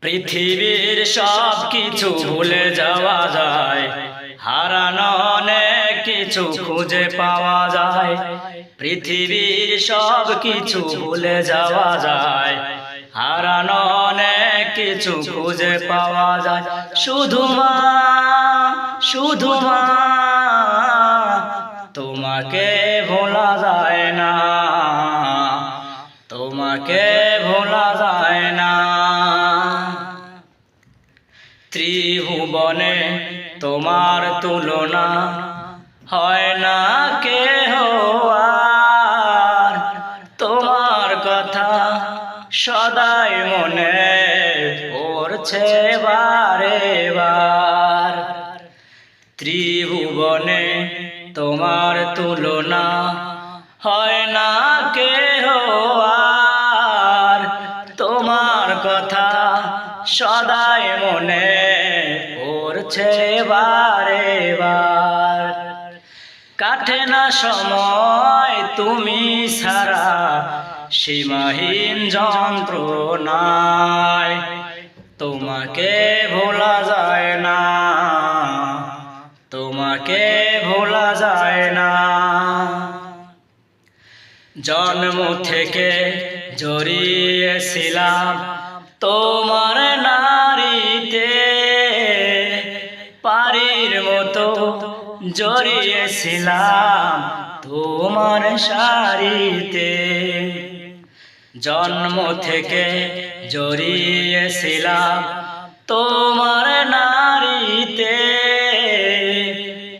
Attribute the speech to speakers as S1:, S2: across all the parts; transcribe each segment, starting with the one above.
S1: পৃথিবীর সব কিছু ভুলে যাওয়া যায়। হারানো অনেক কিছু খুঁজে পাওয়া যায়। পৃথিবীর সব কিছু ভুলে যাওয়া যায়। হারানো অনেক কিছু খুঁজে পাওয়া যায়। শুধু মা শুধু মা, তোমাকে ভোলা যায় না। তোমাকে ত্রিভুবনে তোমার তুলনা হয় না কেহ আর। তোমার কথা সদাই মনে পড়ছে বারে বার। ত্রিভুবনে তোমার তুলনা হয় না কেহ তোমার কথা সদাই মনে পড়ছে বারে বার কাটে না সময় তুমি সারা সীমাহীন যন্ত্রণায় তোমাকে ভোলা যায় না, তোমাকে ভোলা যায় না। জন্ম থেকে জড়িয়েছিলাম তোমার নারীতে পারির মতো জড়িয়েছিলাম তোমার শাড়িতে। জন্ম থেকে জড়িয়েছিলাম তোমার নারীতে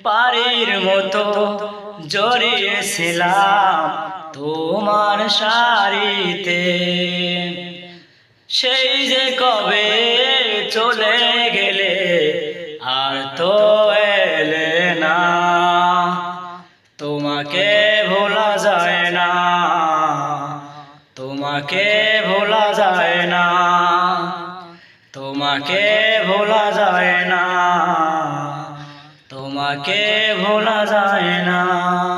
S1: পারির মতো জড়িয়েছিলাম তোমার শাড়িতে। সেই যে কবে চলে গেলে আর তো এলে না। তোমাকে ভোলা যায় না। তোমাকে ভোলা যায় না। তোমাকে ভোলা যায় না। তোমাকে ভোলা যায় না।